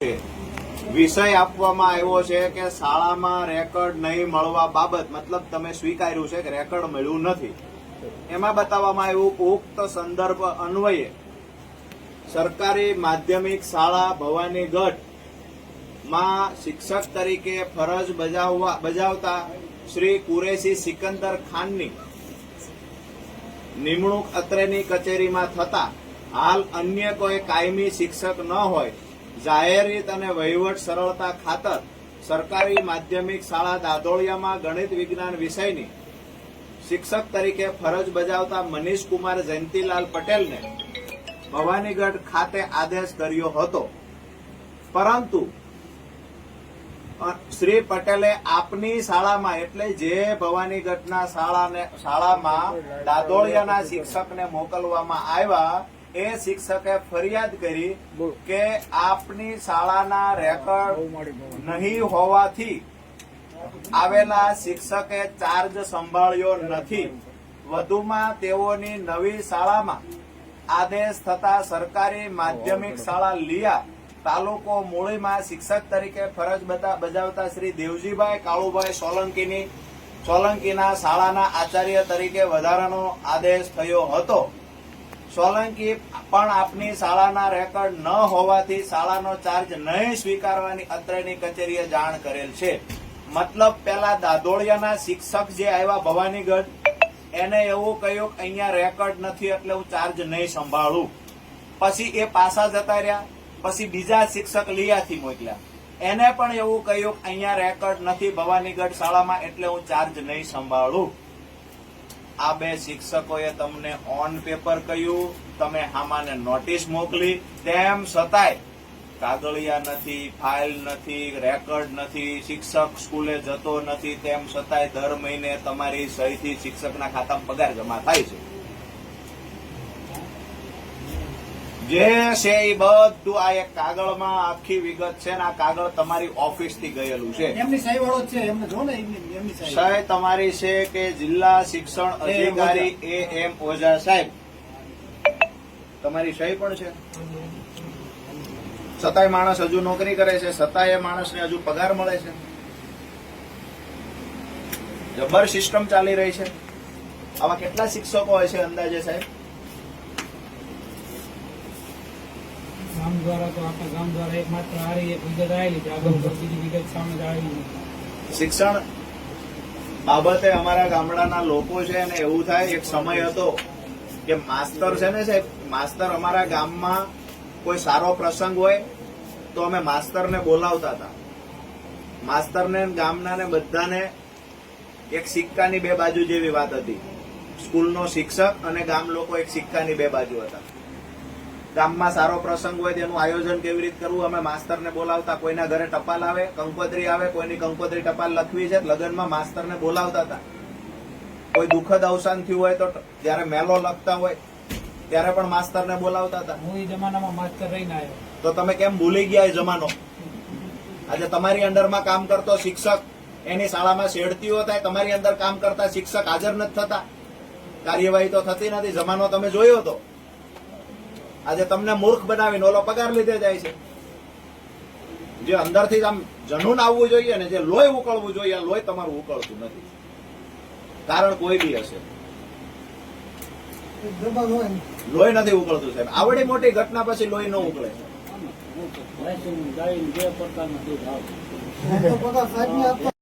વિષય આપવામાં આવ્યો છે કે શાળામાં રેકોર્ડ નહીં મળવા બાબત, મતલબ તમે સ્વીકાર્યું છે કે રેકોર્ડ મળ્યું નથી. એમાં બતાવવામાં આવ્યું, ઉક્ત સંદર્ભ અન્વયે સરકારી માધ્યમિક શાળા ભવાનીગઢમાં શિક્ષક તરીકે ફરજ બજાવતા શ્રી કુરેશી સિકંદર ખાનની નિમણૂક અત્રેની કચેરીમાં થતા હાલ અન્ય કોઈ કાયમી શિક્ષક ન હોય જાહેર અને વહીવટ સરળતા ખાતર સરકારી માધ્યમિક શાળા દાદોળિયામાં ગણિત વિજ્ઞાન વિષયની શિક્ષક તરીકે ફરજ બજાવતા મનીષ કુમાર જયંતિલાલ પટેલને ભવાનીગઢ ખાતે આદેશ કર્યો હતો. પરંતુ શ્રી પટેલે આપની શાળામાં એટલે જે ભવાનીગઢના શાળાને, શાળામાં દાદોળિયાના શિક્ષકને મોકલવામાં આવ્યા એ શિક્ષકે ફરિયાદ કરી કે આપની શાળાના રેકોર્ડ નહીં હોવાથી આવેલા શિક્ષકે ચાર્જ સંભાળ્યો નથી. વધુમાં તેઓની નવી શાળામાં આદેશ થતા સરકારી માધ્યમિક શાળા લીયા તાલુકો મૂળીમાં શિક્ષક તરીકે ફરજ બજાવતા શ્રી દેવજીભાઈ કાળુભાઈ સોલંકીની સોલંકીના શાળાના આચાર્ય તરીકે વધારાનો આદેશ થયો હતો. સોલંકી પણ આપની શાળાના રેકોર્ડ ન હોવાથી શાળાનો ચાર્જ નહીં સ્વીકારવાની અત્રેની કચેરીએ જાણ કરેલ છે. મતલબ પેલા દાદોળિયાના શિક્ષક જે આવ્યા ભવાનીગઢ, એને એવું કહ્યું કે અહીંયા રેકોર્ડ નથી એટલે હું ચાર્જ નહીં સંભાળું. પછી એ પાછા જતા રહ્યા, પછી બીજા શિક્ષક લિયાથી મોકલ્યા. એને પણ એવું કહ્યું કે અહીંયા રેકોર્ડ નથી ભવાનીગઢ શાળામાં એટલે હું ચાર્જ નહીં સંભાળું. આ બે શિક્ષકોએ તમને ઓન પેપર કહ્યું, તમે આમાંને નોટિસ મોકલી. તેમ છતાંય, કાગળિયા નથી ફાઇલ નથી રેકર્ડ નથી, શિક્ષક સ્કૂલે જતો નથી, તેમ છતાંય દર મહિને તમારી સહીથી શિક્ષકના ખાતામાં પગાર જમા થાય છે. જે છે એ બધું. આ એક કાગળમાં આખી વિગત છે ને આ કાગળ તમારી ઓફિસથી ગયેલું છે. એમની સહી વાળો છે એમને જો ને એમની સહી તમારી છે કે જિલ્લા શિક્ષણ અધિકારી એ એમ ઓઝા સાહેબ તમારી સહી પણ છે. છતાંય માણસ હજુ નોકરી કરે છે છતાંય એ માણસને હજુ પગાર મળે છે. જબર સિસ્ટમ ચાલી રહી છે. આવા કેટલા શિક્ષકો હોય છે અંદાજે સાહેબ? ગામ દ્વારા તો આપણા ગામ દ્વારા એક માત્ર એક વિગત આવેલી છે આગળ બીજી વિગત સામે આવેલી શિક્ષણ બાબતે અમારા ગામડાના લોકો છે અને એવું થાય, એક સમય હતો કે માસ્તર છે ને સાહેબ, માસ્તર અમારા ગામમાં કોઈ સારો પ્રસંગ હોય તો અમે માસ્તરને બોલાવતા હતા. માસ્તરને ગામનાને બધાને એક સિક્કાની બે બાજુ જેવી વાત હતી. સ્કૂલનો શિક્ષક અને ગામ લોકો એક સિક્કાની બે બાજુ હતા. ગામમાં સારો પ્રસંગ હોય તેનું આયોજન કેવી રીતે કરવું અમે માસ્તરને બોલાવતા કોઈના ઘરે ટપાલ આવે કંકોત્રી આવે કોઈની કંકોત્રી ટપાલ લખવી છે લગ્નમાં માસ્તરને બોલાવતા હતા. કોઈ દુઃખદ અવસાન થયું હોય તો જ્યારે મેલો લખતા હોય ત્યારે પણ માસ્તરને બોલાવતા હતા. હું એ જમાનામાં માસ્તર રહીને આવ્યો તો તમે કેમ ભૂલી ગયા એ જમાનો? આજે તમારી અંડરમાં કામ કરતો શિક્ષક એની શાળામાં શેડતીઓ થાય તમારી અંદર કામ કરતા શિક્ષક હાજર નથી થતા. કાર્યવાહી તો થતી નથી. જમાનો તમે જોયો હતો આજે તમને મૂર્ખ બનાવીને ઓલો પગાર લીધે જાય છે. જે અંદરથી આમ જનૂન આવવું જોઈએ ને જે લોહી ઉકળવું જોઈએ આ લોહી તમારું ઉકળતું નથી. કારણ કોઈ બી હશે. લોહી નથી ઉકળતું સાહેબ. આવડી મોટી ઘટના પછી લોહી ન ઉકળે. તો પગાર સાહેબને આપવા